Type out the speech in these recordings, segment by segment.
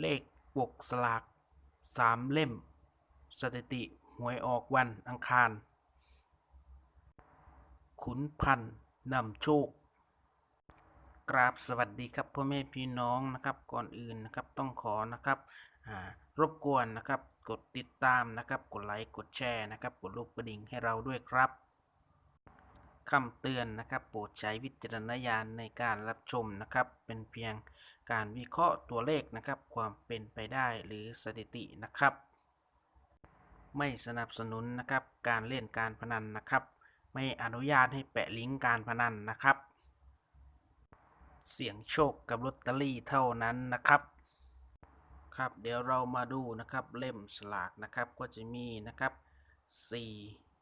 เลขปกสลากสามเล่ม สถิติหวยออกวันอังคาร ขุนพันนำโชค กราบสวัสดีครับพ่อแม่พี่น้องนะครับก่อนอื่นนะครับต้องขอนะครับรบกวนนะครับกดติดตามนะครับกดไลค์กดแชร์นะครับกดรูปกระดิ่งให้เราด้วยครับ คำเตือนนะครับ โปรดใช้วิจารณญาณในการรับชมนะครับ เป็นเพียงการวิเคราะห์ตัวเลขนะครับ ความเป็นไปได้หรือสถิตินะครับ ไม่สนับสนุนนะครับ การเล่นการพนันนะครับ ไม่อนุญาตให้แปะลิงก์การพนันนะครับ เสี่ยงโชคกับลอตเตอรี่เท่านั้นนะครับครับเดี๋ยวเรามาดูนะครับเล่มสลากนะครับก็จะมีนะครับ4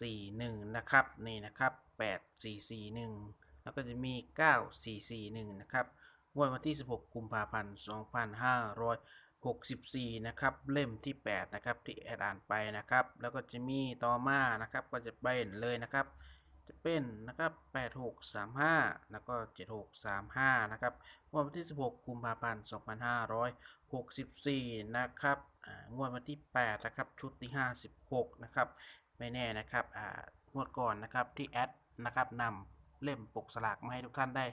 4 1 นะครับ นี่นะครับ 8 4 4 1 แล้วก็จะมี 9 4 4 1 นะครับงวดวันที่ 16 กุมภาพันธ์ 2564 นะครับ เล่มที่ 8 นะครับ ที่แอดอ่านไปนะครับ แล้วก็จะมีต่อมานะครับ ก็จะเป็นเลยนะครับ จะเป็นนะครับ 8635 แล้วก็ 7635 นะครับงวดวันที่ 16 กุมภาพันธ์ 2564 นะครับอ่างวดวันที่ 8 นะครับ ชุดที่ 56 นะครับ ไม่แน่นะครับอ่างวดก่อนนะครับที่แอดนะครับนำเล่มปกสลากมาให้ทุกท่านได้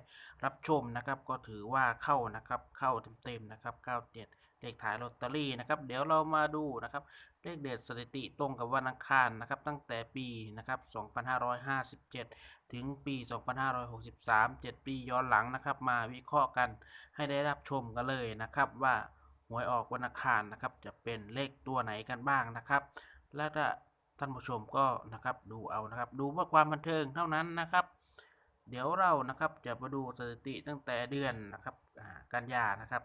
รับชมนะครับ ก็ถือว่าเข้านะครับเข้าเต็มๆนะครับ97เลขท้ายลอตเตอรี่นะครับ เดี๋ยวเรามาดูนะครับเลขเด็ดสถิติตรงกับวันอังคารนะครับ ตั้งแต่ปีนะครับ2557 ถึงปี 2563 7 ปีย้อนหลังนะครับ มาวิเคราะห์กันให้ได้รับชมกันเลยนะครับ ว่าหวยออกวันอังคารนะครับ จะเป็นเลขตัวไหนกันบ้างนะครับ และ ท่านผู้ชมก็นะครับดูเอานะครับ ดูเพื่อความบันเทิงเท่านั้นนะครับ เดี๋ยวเรานะครับจะมาดูสถิติตั้งแต่เดือนนะครับกันยานะครับ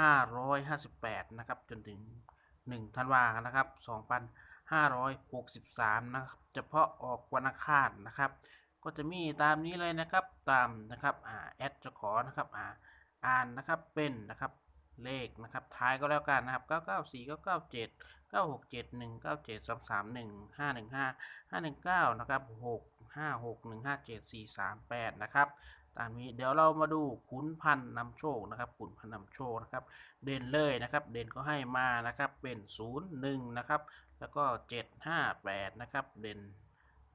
2558 นะครับ จนถึง 1 ธันวาคมนะครับ 2563 นะครับ เฉพาะออกวันอังคารนะครับ ก็จะมีตามนี้เลยนะครับ ตามนะครับอ่าแอดจะขอนะครับอ่าอ่านนะครับเป็นนะครับ เลขนะครับท้ายก็แล้วกันนะครับ 994 997 9671 97 331 515 519 นะครับ 6 5 6 1 5 7 4 3 8 นะครับตามนี้เดี๋ยวเรามาดูขุนพันนำโชคนะครับขุนพันนำโชคนะครับ เด่นเลยนะครับ เด่นก็ให้มานะครับเป็น 0 1 นะครับ แล้วก็ 7 5 8 นะครับ เด่น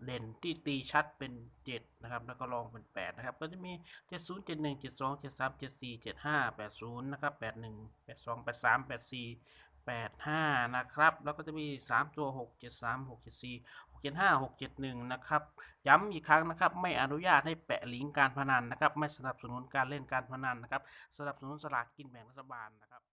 เด่นที่ตีชัดเป็น 7 นะครับ แล้วก็ลองเป็น 8 นะครับ ก็จะมี 70 71 72 73 74 75 80 นะครับ 81 82 83 84 85 นะครับ แล้วก็จะมี 3 ตัว 6 73 6 74 6 75 6 71 นะครับ ย้ำอีกครั้งนะครับ ไม่อนุญาตให้แปะลิงก์การพนันนะครับ ไม่สนับสนุนการเล่นการพนันนะครับ สนับสนุนสลากกินแบ่งรัฐบาลนะครับ